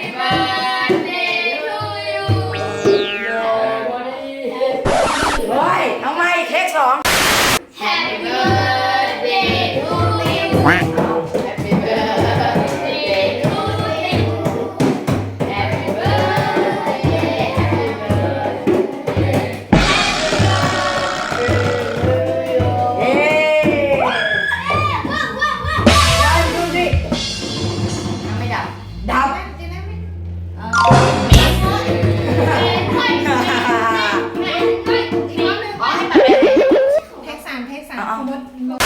เฮ้ยเอาใหม่เทคสอง Meu...